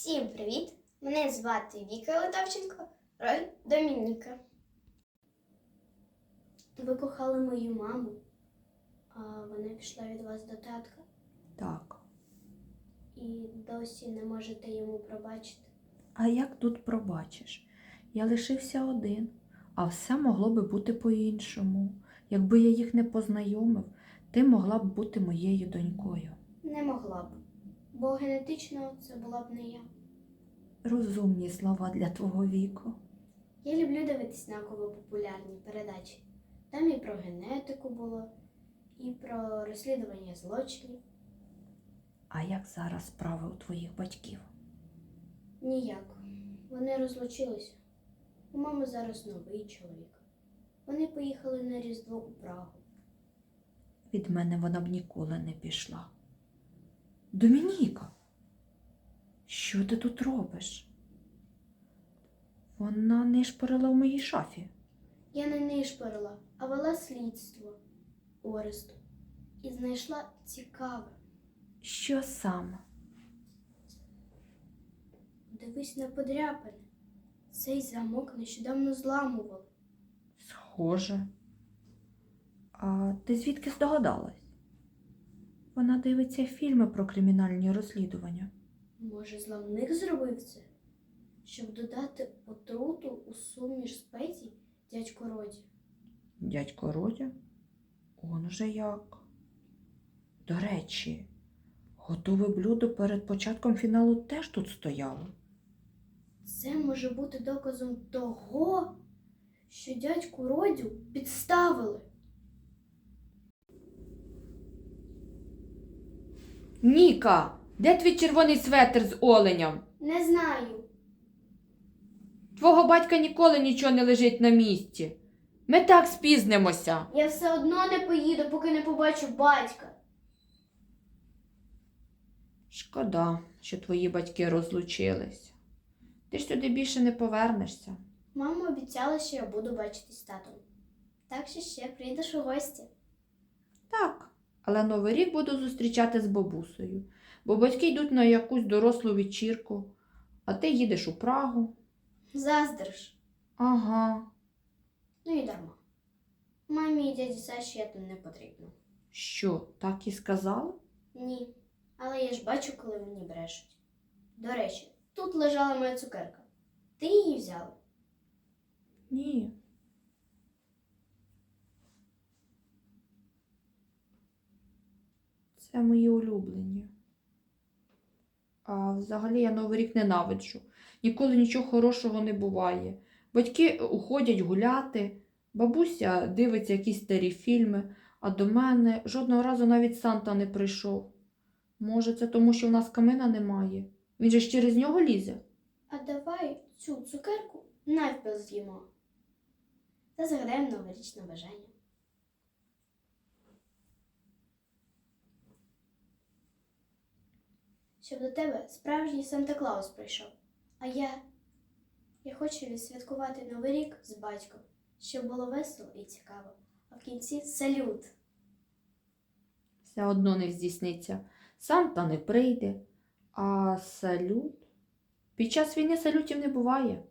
Всім привіт! Мене звати Віка Литовченко, роль Домініка. Ви кохали мою маму, а вона пішла від вас до татка Так. і досі не можете йому пробачити. А як тут пробачиш? Я лишився один, а все могло би бути по-іншому. Якби я їх не познайомив, ти могла б бути моєю донькою. Не могла б, бо генетично це була б не я. Розумні слова для твого віку. Я люблю дивитись науково-популярні передачі. Там і про генетику було, і про розслідування злочинів. А як зараз справи у твоїх батьків? Ніяк. Вони розлучилися. У мами зараз новий чоловік. Вони поїхали на Різдво у Прагу. Від мене вона б ніколи не пішла. Домініка, що ти тут робиш? Вона нишпорила в моїй шафі. Я не нишпорила, а вела слідство Оресту і знайшла цікаве. Що саме? Дивись на подряпини. Цей замок нещодавно зламували. Схоже. А ти звідки здогадалась? Вона дивиться фільми про кримінальні розслідування. Може, зламник зробив це? Щоб додати отруту у суміш спецій дядько Роді. Дядько Родя? Он уже як. До речі, готове блюдо перед початком фіналу теж тут стояло. Це може бути доказом того, що дядьку Родю підставили. Ніка, де твій червоний светр з оленям? Не знаю. Твого батька ніколи нічого не лежить на місці. Ми так спізнимося. Я все одно не поїду, поки не побачу батька. Шкода, що твої батьки розлучились. Ти ж сюди більше не повернешся. Мама обіцяла, що я буду бачитись з татом. Так що ще прийдеш у гості. Але Новий рік буду зустрічати з бабусею, бо батьки йдуть на якусь дорослу вечірку, а ти їдеш у Прагу. Заздриш. Ага. Ну і дарма. Мамі і дяді Саші я там не потрібна. Що, так і сказала? Ні. Але я ж бачу, коли мені брешуть. До речі, тут лежала моя цукерка. Ти її взяла. Ні. Це мої улюблені. А взагалі я Новий рік ненавиджу. Ніколи нічого хорошого не буває. Батьки уходять гуляти, бабуся дивиться якісь старі фільми, а до мене жодного разу навіть Санта не прийшов. Може, це тому, що в нас камина немає? Він же ж через нього лізе. А давай цю цукерку навпіл з'їмо. Та загадаємо новорічне бажання. Щоб до тебе справжній Санта Клаус прийшов. А я. Я хочу відсвяткувати Новий рік з батьком, щоб було весело і цікаво. А в кінці салют. Все одно не здійсниться. Санта не прийде, а салют. Під час війни салютів не буває.